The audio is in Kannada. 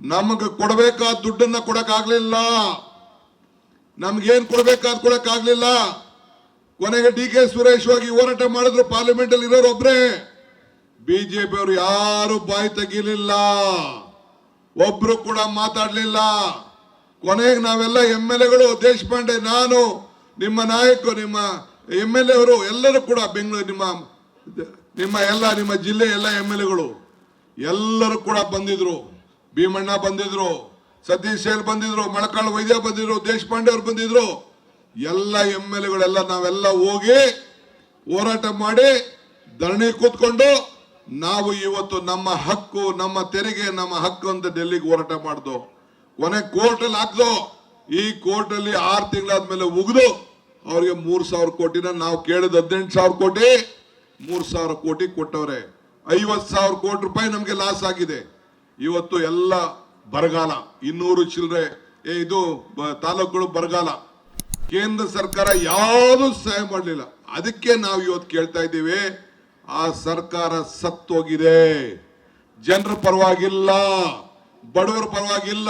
ನಮಗೆ ಕೊಡಬೇಕಾದ ದುಡ್ಡನ್ನ ಕೊಡಕ್ಕಾಗ್ಲಿಲ್ಲ. ನಮ್ಗೇನ್ ಕೊಡಬೇಕಾದ್ ಕೊಡಕ್ಕಾಗ್ಲಿಲ್ಲ. ಕೊನೆಗೆ ಡಿ ಕೆ ಸುರೇಶ್ ಹೋಗಿ ಹೋರಾಟ ಮಾಡಿದ್ರು ಪಾರ್ಲಿಮೆಂಟ್ ಅಲ್ಲಿ ಇರೋರು ಒಬ್ರೇ. ಬಿಜೆಪಿ ಅವರು ಯಾರು ಬಾಯಿ ತೆಗಿಲಿಲ್ಲ. ಒಬ್ರು ಕೂಡ ಮಾತಾಡ್ಲಿಲ್ಲ. ಕೊನೆಗೆ ನಾವೆಲ್ಲ ಎಂ ಎಲ್ ಎಗಳು, ದೇಶಪಾಂಡೆ, ನಾನು, ನಿಮ್ಮ ನಾಯಕರು, ನಿಮ್ಮ ಎಂ ಎಲ್ ಎ ಅವರು ಎಲ್ಲರೂ ಕೂಡ ಬೆಂಗಳೂರು ನಿಮ್ಮ ನಿಮ್ಮ ಎಲ್ಲ, ನಿಮ್ಮ ಜಿಲ್ಲೆ ಎಲ್ಲ ಎಂ ಎಲ್ ಎಗಳು ಎಲ್ಲರೂ ಕೂಡ ಬಂದಿದ್ರು. ಭೀಮಣ್ಣ ಬಂದಿದ್ರು, ಸತೀಶ್ ಸೇಲ್ ಬಂದಿದ್ರು, ಮೊಳಕಾಳು ವೈದ್ಯ ಬಂದಿದ್ರು, ದೇಶಪಾಂಡೆ ಅವ್ರು ಬಂದಿದ್ರು. ಎಲ್ಲ ಎಂ ಎಲ್ ಎಗಳೆಲ್ಲ ನಾವೆಲ್ಲ ಹೋಗಿ ಹೋರಾಟ ಮಾಡಿ ಧರಣಿ ಕೂತ್ಕೊಂಡು ನಾವು ಇವತ್ತು ನಮ್ಮ ಹಕ್ಕು, ನಮ್ಮ ತೆರಿಗೆ, ನಮ್ಮ ಹಕ್ಕು ಅಂತ ಡೆಲ್ಲಿಗೆ ಹೋರಾಟ ಮಾಡ್ದು, ಕೊನೆ ಕೋರ್ಟ್ ಅಲ್ಲಿ ಹಾಕ್ದು, ಈ ಕೋರ್ಟ್ ಅಲ್ಲಿ ಆರು ತಿಂಗಳಾದ್ಮೇಲೆ ಉಗಿದು, ಅವ್ರಿಗೆ ಮೂರ್ ಸಾವಿರ ಕೋಟಿನ ನಾವು ಕೇಳಿದ ಹದಿನೆಂಟು ಸಾವಿರ ಕೋಟಿ, ಮೂರ್ ಸಾವಿರ ಕೋಟಿ ಕೊಟ್ಟವ್ರೆ. ಐವತ್ ಸಾವಿರ ಕೋಟಿ ರೂಪಾಯಿ ನಮ್ಗೆ ಲಾಸ್ ಆಗಿದೆ. ಇವತ್ತು ಎಲ್ಲ ಬರಗಾಲ. ಇನ್ನೂರು ಚಿಲ್ಲರೆ ಇದು ತಾಲೂಕುಗಳು ಬರಗಾಲ. ಕೇಂದ್ರ ಸರ್ಕಾರ ಯಾವುದು ಸಹಾಯ ಮಾಡಲಿಲ್ಲ. ಅದಕ್ಕೆ ನಾವು ಇವತ್ತು ಕೇಳ್ತಾ ಇದ್ದೀವಿ, ಆ ಸರ್ಕಾರ ಸತ್ತೋಗಿದೆ. ಜನರ ಪರವಾಗಿಲ್ಲ. ಬಡವರ ಪರವಾಗಿಲ್ಲ.